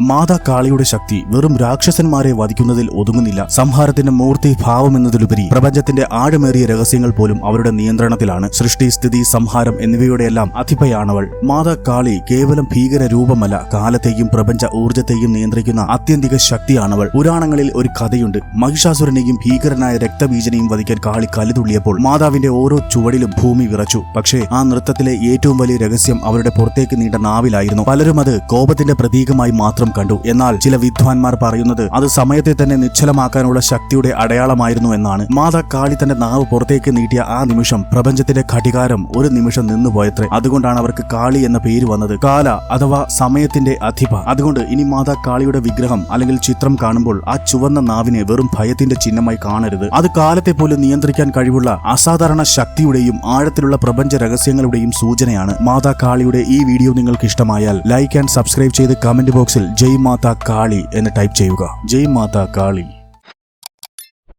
മാതാ കാളിയുടെ ശക്തി വെറും രാക്ഷസന്മാരെ വധിക്കുന്നതിൽ ഒതുങ്ങുന്നില്ല. സംഹാരത്തിന്റെ മൂർത്തി ഭാവം എന്നതിലുപരി പ്രപഞ്ചത്തിന്റെ ആഴമേറിയ രഹസ്യങ്ങൾ പോലും അവരുടെ നിയന്ത്രണത്തിലാണ്. സൃഷ്ടി സ്ഥിതി സംഹാരം എന്നിവയുടെയെല്ലാം അധിപയാണവൾ. മാതാ കാളി കേവലം ഭീകര രൂപമല്ല കാലത്തെയും പ്രപഞ്ച ഊർജത്തെയും നിയന്ത്രിക്കുന്ന അത്യന്തിക ശക്തിയാണവൾ. പുരാണങ്ങളിൽ ഒരു കഥയുണ്ട്. മഹിഷാസുരനെയും ഭീകരനായ രക്തബീജനെയും വധിക്കാൻ കാളി കലിതുള്ളിയപ്പോൾ മാതാവിന്റെ ഓരോ ചുവടിലും ഭൂമി വിറച്ചു. പക്ഷേ ആ നൃത്തത്തിലെ ഏറ്റവും വലിയ രഹസ്യം അവരുടെ പുറത്തേക്ക് നീണ്ട നാവിലായിരുന്നു. പലരും അത് കോപത്തിന്റെ പ്രതീകമായി മാത്രം കണ്ടു. എന്നാൽ ചില വിദ്വാൻമാർ പറയുന്നത് അത് സമയത്തെ തന്നെ നിശ്ചലമാക്കാനുള്ള ശക്തിയുടെ അടയാളമായിരുന്നു എന്നാണ്. മാതാ കാളി തന്റെ നാവ് പുറത്തേക്ക് നീട്ടിയ ആ നിമിഷം പ്രപഞ്ചത്തിന്റെ ഘടികാരം ഒരു നിമിഷം നിന്നുപോയത്രേ. അതുകൊണ്ടാണ് അവർക്ക് കാളി എന്ന പേര് വന്നത്. കാല അഥവാ സമയത്തിന്റെ അധിപ. അതുകൊണ്ട് ഇനി മാതാ കാളിയുടെ വിഗ്രഹം അല്ലെങ്കിൽ ചിത്രം കാണുമ്പോൾ ആ ചുവന്ന നാവിനെ വെറും ഭയത്തിന്റെ ചിഹ്നമായി കാണരുത്. അത് കാലത്തെ പോലും നിയന്ത്രിക്കാൻ കഴിവുള്ള അസാധാരണ ശക്തിയുടെയും ആഴത്തിലുള്ള പ്രപഞ്ച രഹസ്യങ്ങളുടെയും സൂചനയാണ് മാതാ കാളിയുടെ ഈ വീഡിയോ നിങ്ങൾക്ക് ഇഷ്ടമായാൽ ലൈക്ക് ആൻഡ് സബ്സ്ക്രൈബ് ചെയ്ത് കമന്റ് ബോക്സിൽ ജയ് മാതാ കാളി എന്ന് ടൈപ്പ് ചെയ്യുക. ജയ് മാതാ കാളി.